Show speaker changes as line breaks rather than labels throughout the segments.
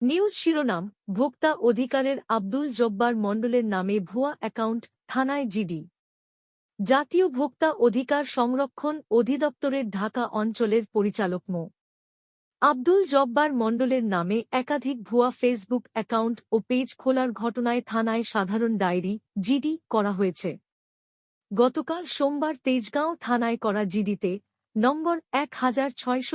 News শিরোনাম, ভোক্তা অধিকারের আব্দুল জব্বার মণ্ডলের নামে ভুয়া অ্যাকাউন্ট, থানায় জিডি। জাতীয় ভোক্তা অধিকার সংরক্ষণ অধিদপ্তরের ঢাকা অঞ্চলের পরিচালক মো। আব্দুল জব্বার মণ্ডলের নামে একাধিক ভুয়া ফেসবুক অ্যাকাউন্ট ও পেজ খোলার ঘটনায় থানায় সাধারণ ডায়েরি, জিডি করা হয়েছে। গতকাল সোমবার তেজগাঁও থানায় করা জিডিতে নম্বর এক হাজার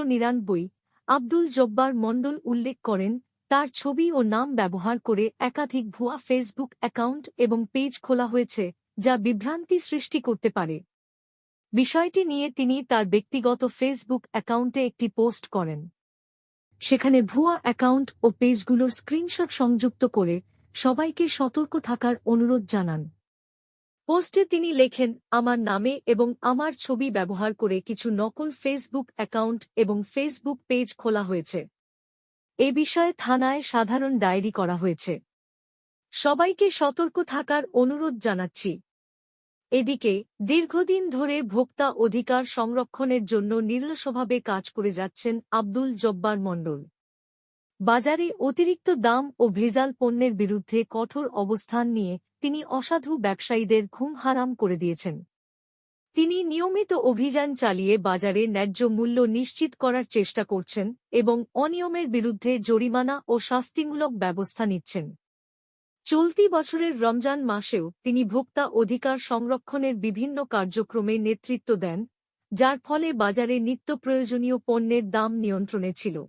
নিরানব্বই আব্দুল জব্বার মণ্ডল উল্লেখ করেন তার ছবি ও নাম ব্যবহার করে একাধিক ভুয়া ফেসবুক অ্যাকাউন্ট এবং পেজ খোলা হয়েছে, যা বিভ্রান্তি সৃষ্টি করতে পারে। বিষয়টি নিয়ে তিনি তার ব্যক্তিগত ফেসবুক অ্যাকাউন্টে একটি পোস্ট করেন। সেখানে ভুয়া অ্যাকাউন্ট ও পেজগুলোর স্ক্রিনশট সংযুক্ত করে সবাইকে সতর্ক থাকার অনুরোধ জানান। পোস্টে তিনি লেখেন, আমার নামে এবং আমার ছবি ব্যবহার করে কিছু নকল ফেসবুক অ্যাকাউন্ট এবং ফেসবুক পেজ খোলা হয়েছে। এ বিষয়ে থানায় সাধারণ ডায়েরি করা হয়েছে। সবাইকে সতর্ক থাকার অনুরোধ জানাচ্ছি। এদিকে, দীর্ঘদিন ধরে ভোক্তা অধিকার সংরক্ষণের জন্য নির্লসভাবে কাজ করে যাচ্ছেন আব্দুল জব্বার মণ্ডল। বাজারে অতিরিক্ত দাম ও ভেজাল পণ্যের বিরুদ্ধে কঠোর অবস্থান নিয়ে তিনি অসাধু ব্যবসায়ীদের ঘুম হারাম করে দিয়েছেন। তিনি নিয়মিত অভিযান চালিয়ে বাজারে ন্যায্য মূল্য নিশ্চিত করার চেষ্টা করছেন এবং অনিয়মের বিরুদ্ধে জরিমানা ও শাস্তিমূলক ব্যবস্থা নিচ্ছেন। চলতি বছরের রমজান মাসেও তিনি ভোক্তা অধিকার সংরক্ষণের বিভিন্ন কার্যক্রমে নেতৃত্ব দেন, যার ফলে বাজারে নিত্য প্রয়োজনীয় পণ্যের দাম নিয়ন্ত্রণে ছিল।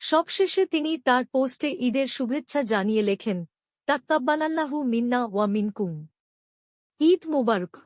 সবশেষে তিনি তার পোস্টে ঈদের শুভেচ্ছা জানিয়ে লেখেন তাক্কাব্বালাল্লাহু মিন্না ওয়া মিনকুম। ঈদ মোবারক।